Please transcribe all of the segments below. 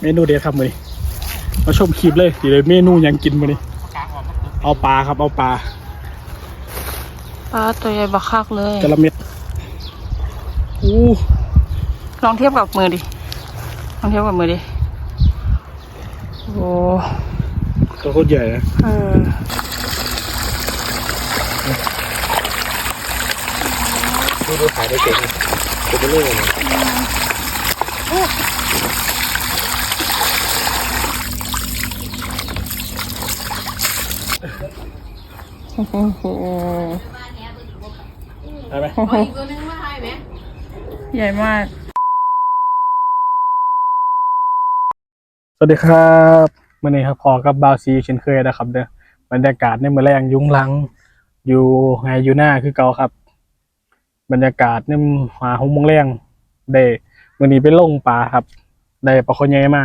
เมนูเด็ดครับมื้อนี้มาชมคลิปเลยสิเลยเมนูหยังกินมื้อนี้เอาปลาครับเอาปลาปลาตัวใหญ่บักคักเลยกะละเม็ดอู้ลองเทียบกับมือดิลองเทียบกับมือดิโอ้ตัวโคตรใหญ่นะเออดูดูขายได้เก่งตัวเบลเลย นะโอ้โหได้ไหมใหญ่มาก สวัสดีครับมื่อนี้ครับพอกับบาวซีเช่นเคยนะครับเด้อบรรยากาศในมือแรงยุ้งลัง อยู่ไงอยู่หน้าคือเก่าครับ บรรยากาศเนี่ยหาหงมงแรงได้มื่อนี้ไปลงปลาครับ ได้ปลาคอใหญ่มา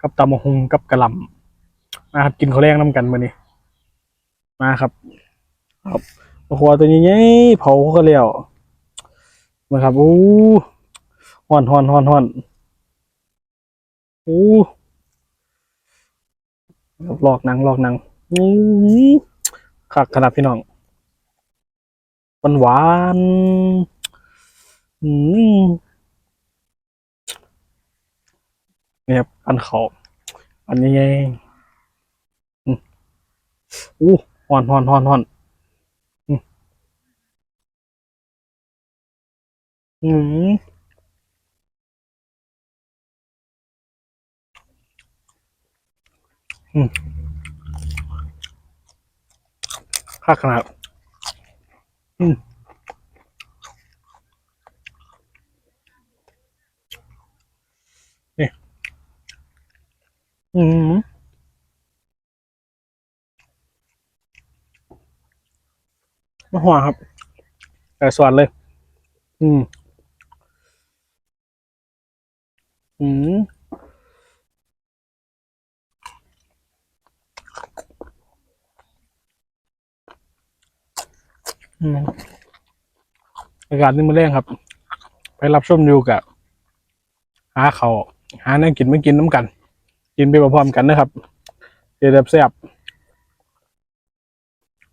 กับตำมะฮุงกับกระหล่ำมาครับกินข้าวแรงน้ำกันมื่อนี้มาครับ ครับปลาคอตัวนี้ใหญ่เผาก็เลี้ยวมาครับอู้ฮ้อนฮ้อนฮ้อนฮ้อนอู้หลอกหนังหลอกหนังอื้อคักขนาดพี่น้องหวานหวานอืมนี่ครับอันเขาอันนี้ไงอู้หอนหอนหอนหอนอืม อืมอืมคักขนาด อืมนี่อืมหัวครับแต่สวนเลย อืม อืมอากาศนี่มันแรงครับ ไปรับชมอยู่กับหาเขาหานั่งกินไม่กินน้ำกัน กินไปพร้อมกันนะครับเดี๋ยวแบบแซ่บ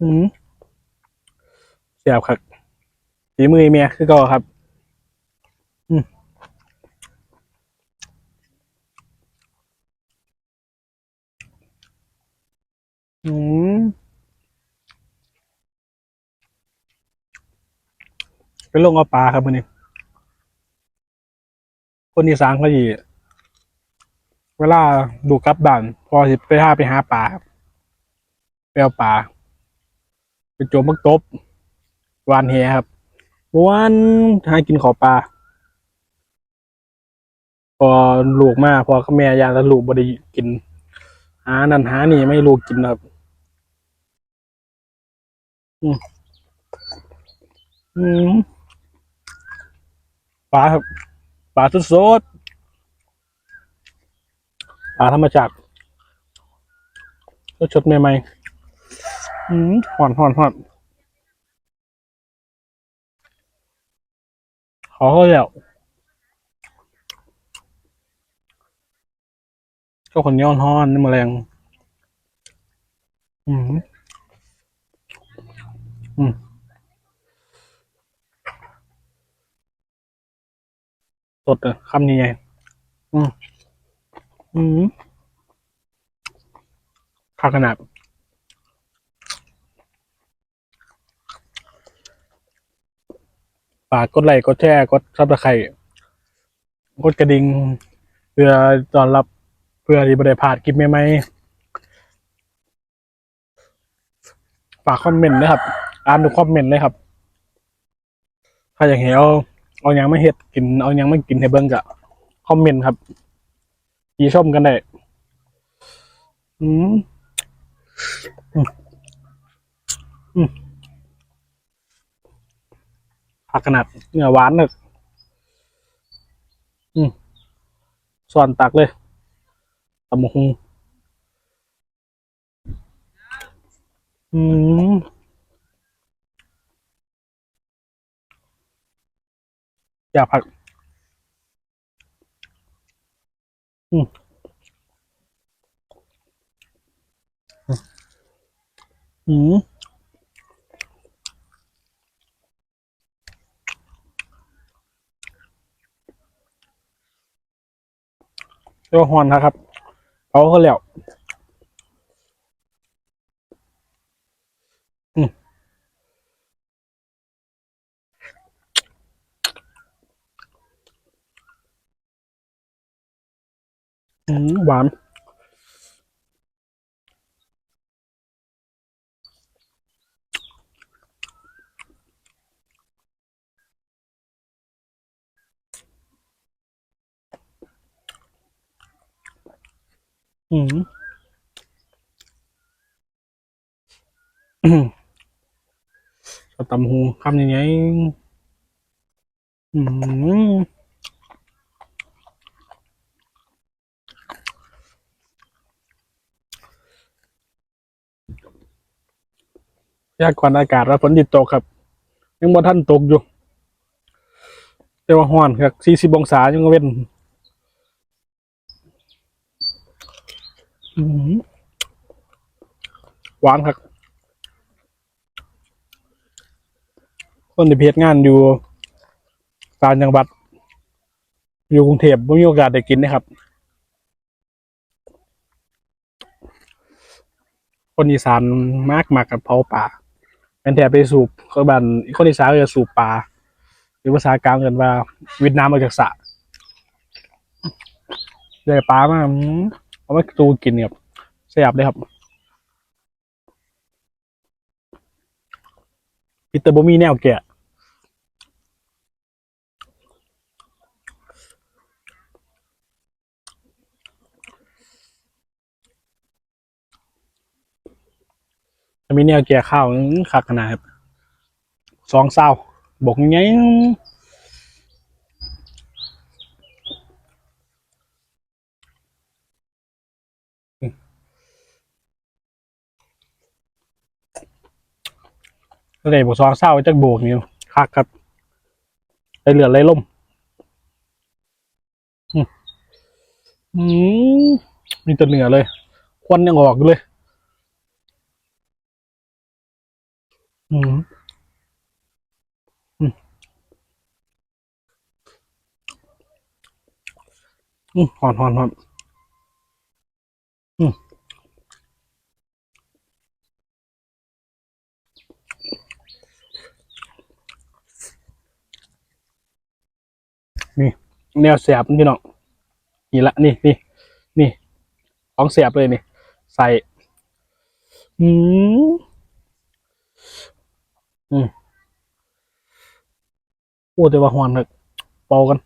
อืมแซ่บครับฝีมือเมียคือก็ครับ อืมไปลงเอาปลาครับวันนี้คนอีสานเขาดีเวลาดูกลับบ้าน พอสิไปหาไปหาปลาครับไปเอาปลาไปโจมมักตบหวานแหครับวานหากินขอปลาพอลูกมาพอเขาแม่ยานแล้วลูกบ่ได้กิน หานั่นหานี่ไม่ลูกกินครับ อืมปลาครับปลาสดๆปลาธรรมชาติสดๆใหม่ๆอืมหอนหอนหอนขอเขาแล้วก็คนย้อนห้อนนี่แมลงอืม อืมสดอะคำนี้ไงอืมอืมข้าขนาดฝากกดไลค์กดแชร์กดซับสไครต์กดกระดิ่งเพื่อต้อนรับเพื่อที่บริพลาดคลิปใหม่ๆฝากคอมเมนต์นะครับ อ่านทุกคอมเมนต์เลยครับถ้าอยากเห็นเอาเอายังไม่เห็ดกินเอายังไม่กินให้เบิ่งกะคอมเมนต์ครับยีชมกันได้อืมอืมอืมผักขนาดเนื้อหวานเนอะอืมส่วนตักเลยตำหงอืม อยากผัดอืมอืมเจ้าฮอนนะครับ เอาเหลี่ยว อืมหวานอืมอืมสตำหูคำยังไงอืม ยากกว่าอากาศแล้วฝนติดตกครับ ยังบ่ท่านตกอยู่แต่ว่าห้อนครับสี่สิบองศายังเว้นอืมหวานครับ คนที่เพจงานอยู่ต่างจังหวัด อยู่กรุงเทพไม่มีโอกาสได้กินนะครับ คนอีสานมากมากกับเผาป่า เป็นแถบไปสูบก็บันคนอีสานก็จะสูบปลาหรือภาษากลางกันว่าเวียดนามมาจากสระได้ปลามากเอาไว้ตูกินครับแซ่บเลยครับพิเตอร์บมีแนวแกะ มีแนวแก่ข้าวอื้อคักขนาดครับสองเศร้าบอกไงเลยบอกสองเศร้าจักโบกนี่คักครับได้เหลือดไรล่มอืมมีแตัวเหนือเลย ควันยังออกเลย อืมอืมอืมหอนหอนหอนอืมนี่แนวเสียบพี่น้องนี่ละนี่นี่นี่ของเสียบเลยนี่ ใส่ อืม อืมโอ้แต่ว่าหอนเลยเป่ากัน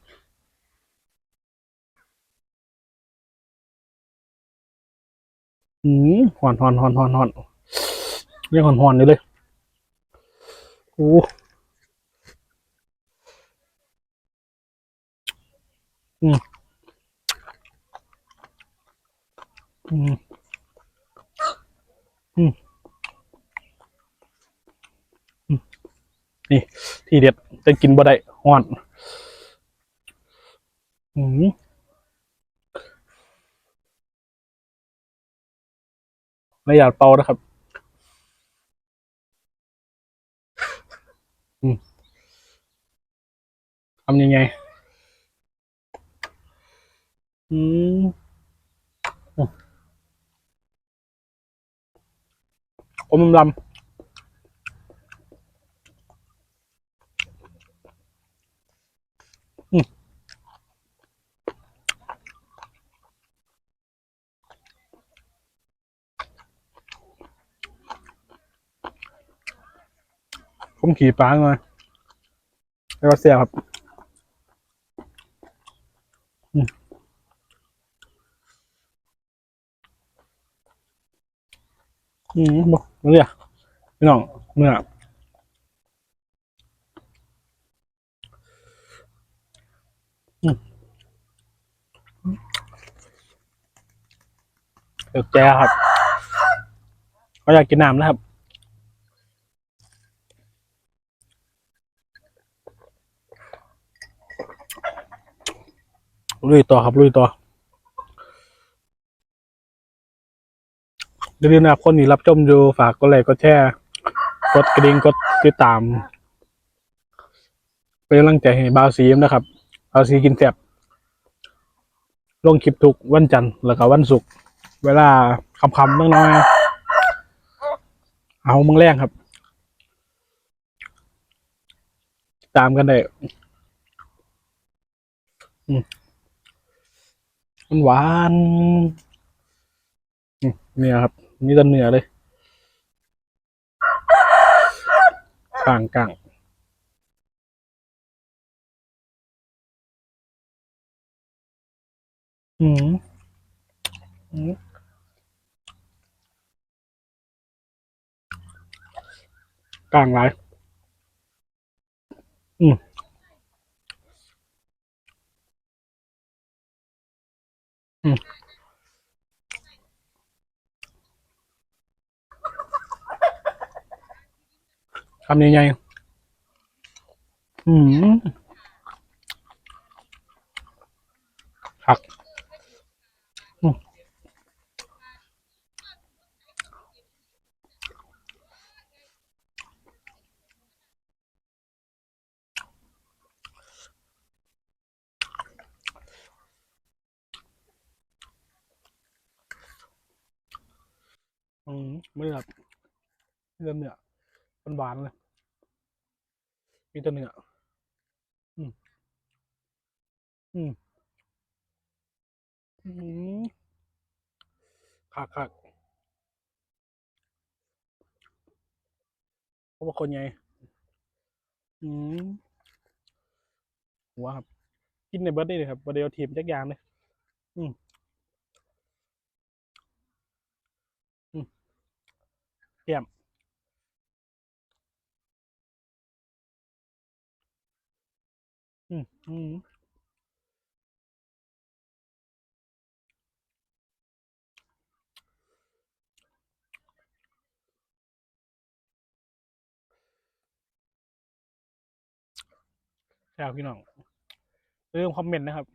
อืมหอนหอนหอนหอนหอนยังหอนหอนอยู่เลยโอ้อืมอืมอืมอืม นี่ ทีเด็ดจะกินบ่ได้หอนอืมไม่อยากเป่านะครับอืมทำยังไง อืมอืมอมลำ ผมขี่ปลามาแล้วก็เสียครับอืมอืมบอกเนี่ยพี่น้องเมื่ออืมเดี๋ยวแจครับเขาอยากกินน้ำนะครับ ลุยต่อครับลุยต่ออย่าลืมนะครับคนที่รับชมอยู่ฝากกดไลค์กดแชร์กดกระดิ่งกดติดตาม เป็นกำลังใจให้บาวซีมนะครับบาวซีกินแซ่บลงคลิปทุกวันจันทร์แล้วก็วันศุกร์เวลาคำๆน้อยๆเอามึงแรงครับ ตามกันได้อื มมันหวานอืมเนี่ยครับนี่ต้นเนื้อเลยกลางกลางอืมอืมกลางหลายอืม อืมคำใหญ่ๆอืมผักอืมอืมไม่ได้แบบ เนื้อเนื้อมันหวานเลย มีแต่เนื้ออืม อืม อืมคักคักเพราะว่าคนไง อืมหัวครับ กินในเบิร์ดได้เลยครับบเดียวทีมจักยางเลยอืมอืมเยี่ยม อืมอืมแช่พี่น้องเรื่องคอมเมนต์นะครับ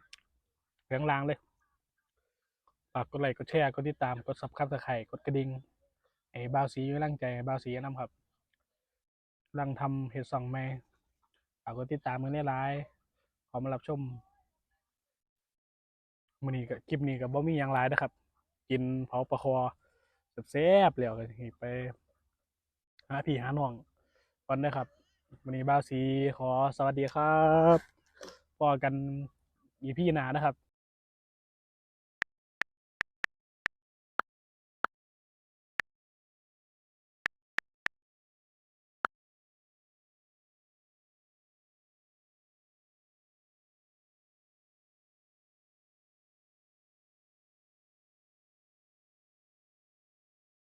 เสียงลางเลยฝากกดไลค์กดแชร์กดติดตามกดซับคับตะไครกดกระดิ่งไอ้บาวสีกำลังใจให้บาวสีน้ำครับกำลังทำเห็ดสองแม่ฝากกดติดตามมือในไลน์ ขอมารับชมมือนี้กับคลิปนี้กับบ่มีอยังไลน์นะครับ กินเผาปลาคอแซ่บๆแล้วกันไปหาพี่หาน้องก่อนนะครับวันนี้บ้าวสีขอสวัสดีครับพอกันอีพี่หนานะครับ